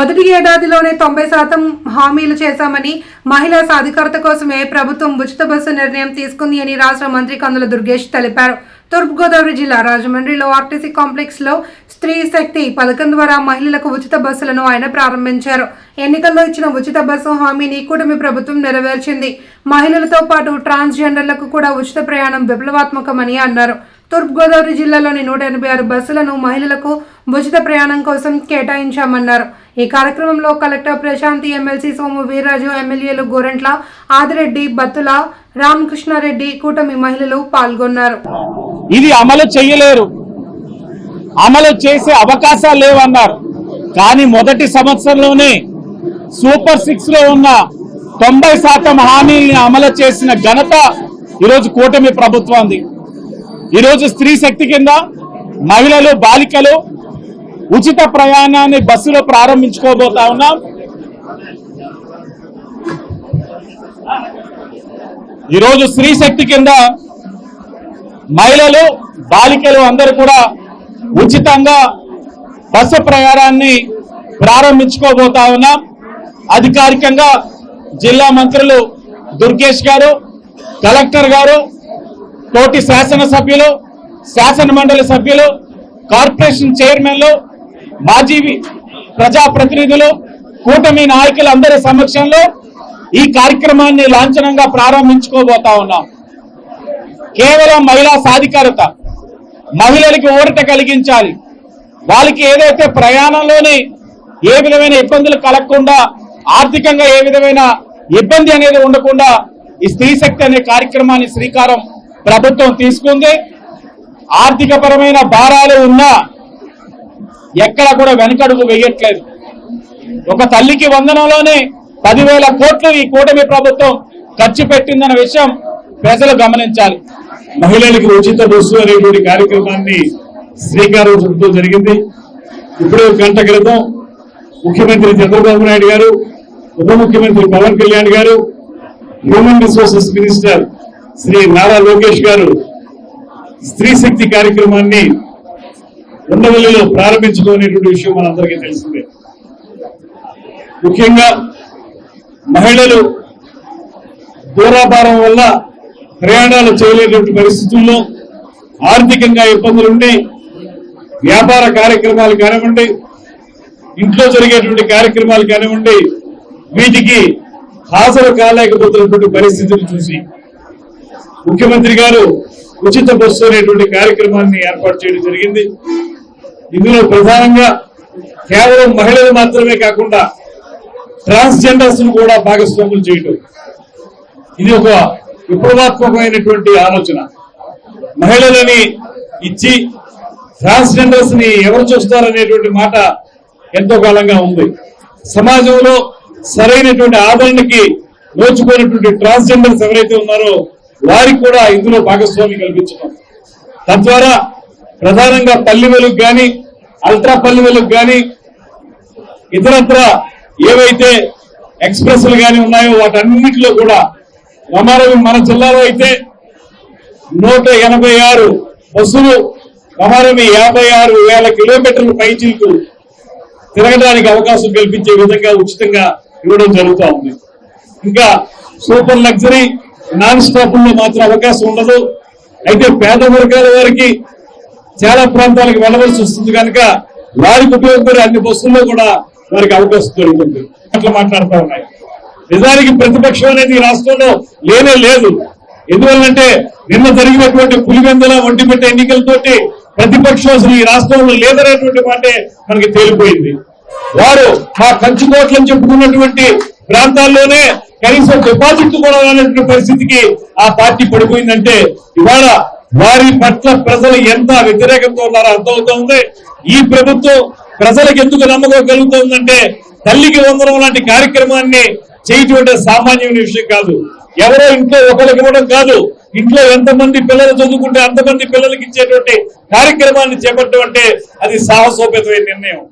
మొదటి ఏడాదిలోనే తొంభై శాతం హామీలు చేశామని మహిళా సాధికారత కోసమే ప్రభుత్వం ఉచిత బస్సు నిర్ణయం తీసుకుంది అని రాష్ట్ర మంత్రి కందుల దుర్గేష్ తెలిపారు. తూర్పుగోదావరి జిల్లా రాజమండ్రిలో ఆర్టీసీ కాంప్లెక్స్లో స్త్రీ శక్తి పథకం ద్వారా మహిళలకు ఉచిత బస్సులను ఆయన ప్రారంభించారు. ఎన్నికల్లో ఇచ్చిన ఉచిత బస్సు హామీని కూటమి ప్రభుత్వం నెరవేర్చింది. మహిళలతో పాటు ట్రాన్స్జెండర్లకు కూడా ఉచిత ప్రయాణం విప్లవాత్మకమని అన్నారు. తూర్పుగోదావరి జిల్లాలోని నూట ఎనభై ఆరు బస్సులను మహిళలకు ఉచిత ప్రయాణం కోసం కేటాయించామన్నారు. ఈ కార్యక్రమంలో కలెక్టర్ ప్రశాంతి ఎమ్మెల్సీ సోము వీర్రాజు ఎమ్మెల్యేలు గోరంట్ల ఆదిరెడ్డి బత్తుల రామకృష్ణారెడ్డి కూటమి మహిళలు పాల్గొన్నారు. ఇది అమలు చేయలేరు. అమలు చేసే అవకాశాలు లేవన్నారు. కానీ మొదటి సంవత్సరంలోనే సూపర్ సిక్స్లో ఉన్న తొంభై శాతం హామీల్ని అమలు చేసిన ఘనత ఈరోజు కూటమి ప్రభుత్వంది. ఈరోజు స్త్రీ శక్తి కింద మహిళలు బాలికలు ఉచిత ప్రయాణాన్ని బస్సులో ప్రారంభించుకోబోతా ఉన్నాం. ఈరోజు స్త్రీ శక్తి కింద మహిళలు బాలికలు అందరూ కూడా ఉచితంగా బస్సు ప్రయాణాన్ని ప్రారంభించుకోబోతా ఉన్నాం. అధికారికంగా జిల్లా మంత్రులు దుర్గేష్ గారు కలెక్టర్ గారు తోటి శాసనసభ్యులు శాసన మండలి సభ్యులు కార్పొరేషన్ చైర్మన్లు మాజీ ప్రజాప్రతినిధులు కూటమి నాయకులందరి సమక్షంలో ఈ కార్యక్రమాన్ని లాంఛనంగా ప్రారంభించుకోబోతా ఉన్నాం. కేవలం మహిళా సాధికారత మహిళలకి ఊరట కలిగించాలి. వాళ్ళకి ఏదైతే ప్రయాణంలోని ఏ విధమైన ఇబ్బందులు కలగకుండా ఆర్థికంగా ఏ విధమైన ఇబ్బంది అనేది ఉండకుండా ఈ స్త్రీ శక్తి అనే కార్యక్రమాన్ని శ్రీకారం ప్రభుత్వం తీసుకుంది. ఆర్థికపరమైన భారాలు ఉన్నా ఎక్కడ కూడా వెనకడుగు వేయట్లేదు. ఒక తల్లికి వందనంలోనే పదివేల కోట్లు ఈ కూటమి ప్రభుత్వం ఖర్చు పెట్టిందన్న విషయం ప్రజలు గమనించాలి. మహిళలకు ఉచిత బస్సు అనేటువంటి కార్యక్రమాన్ని శ్రీకారం చుట్టూ జరిగింది. ఇప్పుడు గంట క్రితం ముఖ్యమంత్రి చంద్రబాబు నాయుడు గారు ఉప ముఖ్యమంత్రి పవన్ కళ్యాణ్ గారు human resources minister Shri Nara Lokesh గారు స్త్రీ శక్తి కార్యక్రమాన్ని ఉండవల్లిలో ప్రారంభించుకునేటువంటి విషయం మనందరికీ తెలిసిందే. ముఖ్యంగా మహిళలు దూరాభారం వల్ల ప్రయాణాలు చేయలేనటువంటి పరిస్థితుల్లో ఆర్థికంగా ఇబ్బందులుండి వ్యాపార కార్యక్రమాలు కానివ్వండి ఇంట్లో జరిగేటువంటి కార్యక్రమాలు కానివ్వండి వీటికి హాజరు కాలేకపోతున్నటువంటి పరిస్థితిని చూసి ముఖ్యమంత్రి గారు ఉచిత బస్సు అనేటువంటి కార్యక్రమాన్ని ఏర్పాటు చేయడం జరిగింది. ఇందులో ప్రధానంగా కేవలం మహిళలు మాత్రమే కాకుండా ట్రాన్స్జెండర్స్ను కూడా భాగస్వాములు చేయటం. ఇది ఒక విప్లవాత్మకమైనటువంటి ఆలోచన. మహిళలని ఇచ్చి ట్రాన్స్జెండర్స్ని ఎవరు చూస్తారనేటువంటి మాట ఎంతో కాలంగా ఉంది. సమాజంలో సరైనటువంటి ఆదరణకి నోచుకున్నటువంటి ట్రాన్స్జెండర్స్ ఎవరైతే ఉన్నారో వారికి కూడా ఇందులో భాగస్వామి కల్పించడం తద్వారా ప్రధానంగా పల్లి వెలుగు కానీ అల్ట్రా పల్లి వెలుగు కానీ ఇతరత్ర ఏవైతే ఎక్స్ప్రెస్లు కానీ ఉన్నాయో వాటన్నిటిలో కూడా రమారవి మన జిల్లాలో అయితే నూట ఎనభై ఆరు బస్సులు రమారవి యాభై ఆరు వేల కిలోమీటర్ల పైచీలకు తిరగడానికి అవకాశం కల్పించే విధంగా ఉచితంగా ఇవ్వడం జరుగుతూ ఉంది. ఇంకా సూపర్ లగ్జరీ నాన్ స్టాప్లో మాత్రం అవకాశం ఉండదు. అయితే పేద వర్గాల వారికి చాలా ప్రాంతాలకు వెళ్ళవలసి వస్తుంది కనుక వారికి ఉపయోగపడే అన్ని బస్సుల్లో కూడా వారికి అవకాశం దొరుకుతుంది. అట్లా మాట్లాడుతూ ఉన్నాయి. నిజానికి ప్రతిపక్షం అనేది ఈ రాష్ట్రంలో లేనే లేదు. ఎందువల్లంటే నిన్న జరిగినటువంటి పులివెందుల ఒంటిపెట్ట ఎన్నికలతోటి ప్రతిపక్షం అసలు ఈ రాష్ట్రంలో లేదనేటువంటి మాటే మనకి తేలిపోయింది. వారు మా కంచుకోట్లని చెప్పుకున్నటువంటి ప్రాంతాల్లోనే కనీసం డిపాజిట్ కూడా రానటువంటి పరిస్థితికి ఆ పార్టీ పడిపోయిందంటే ఇవాళ వారి పట్ల ప్రజలు ఎంత వ్యతిరేకంగా ఉన్నారో అర్థమవుతోంది. ఈ ప్రభుత్వం ప్రజలకు ఎందుకు నమ్మకగలుగుతోందంటే తల్లికి వందనం లాంటి కార్యక్రమాన్ని చేయటువంటి సామాన్యమైన విషయం కాదు. ఎవరో ఇంట్లో ఒకరికి ఇవ్వడం కాదు. ఇంట్లో ఎంతమంది పిల్లలు చదువుకుంటే అంతమంది పిల్లలకి ఇచ్చేటువంటి కార్యక్రమాన్ని చేపట్టడం అంటే అది సాహసోపేతమైన నిర్ణయం.